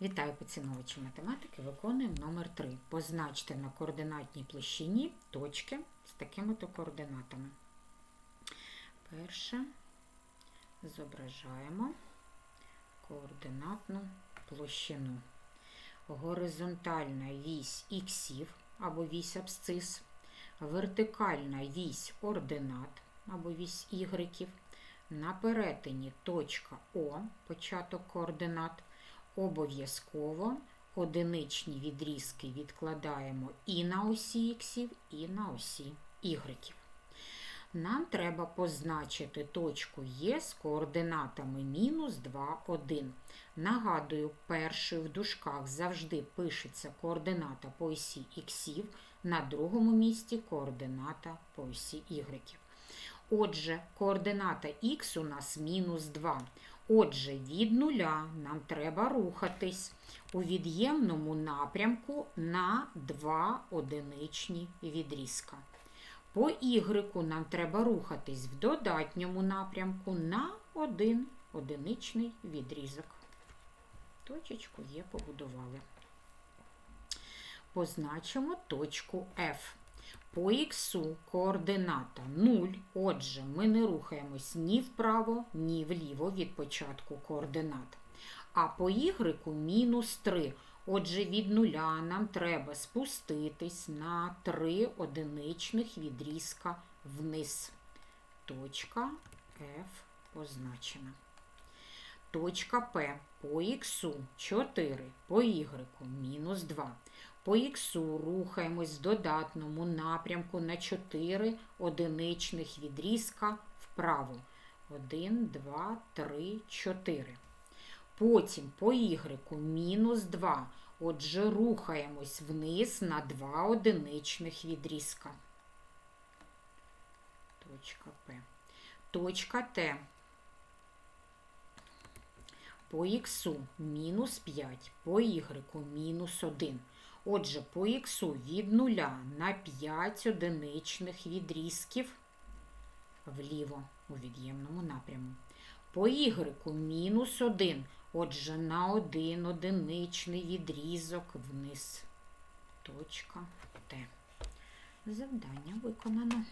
Вітаю поціновувачі математики. Виконуємо номер 3. Позначте на координатній площині точки з такими то координатами. Перше зображаємо координатну площину. Горизонтальна вісь іксів або вісь абсцис, вертикальна вісь ординат або вісь ігреків, на перетині точка О, початок координат, обов'язково одиничні відрізки відкладаємо і на осі іксів, і на осі ігреків. Нам треба позначити точку Є з координатами мінус 2, 1. Нагадую, першою в дужках завжди пишеться координата по осі іксів, на другому місці координата по осі ігреків. Отже, координата х у нас мінус 2. Отже, від нуля нам треба рухатись у від'ємному напрямку на 2 одиничні відрізка. По y нам треба рухатись в додатньому напрямку на 1 одиничний відрізок. Точечку є, побудували. Позначимо точку F. По х координата 0. Отже, ми не рухаємось ні вправо, ні вліво від початку координат. А по y мінус 3. Отже, від нуля нам треба спуститись на 3 одиничних відрізка вниз. Точка F позначена. Точка П по х 4, по y мінус 2. По х рухаємось в додатному напрямку на 4 одиничних відрізка вправо. 1, 2, 3, 4. Потім по y мінус 2. Отже, рухаємось вниз на 2 одиничних відрізка. Точка П. Точка Т. По х мінус 5, по y мінус 1. Отже, по х від 0 на 5 одиничних відрізків вліво у від'ємному напряму. По ігреку мінус 1. Отже, на один одиничний відрізок вниз. Точка Т. Завдання виконано.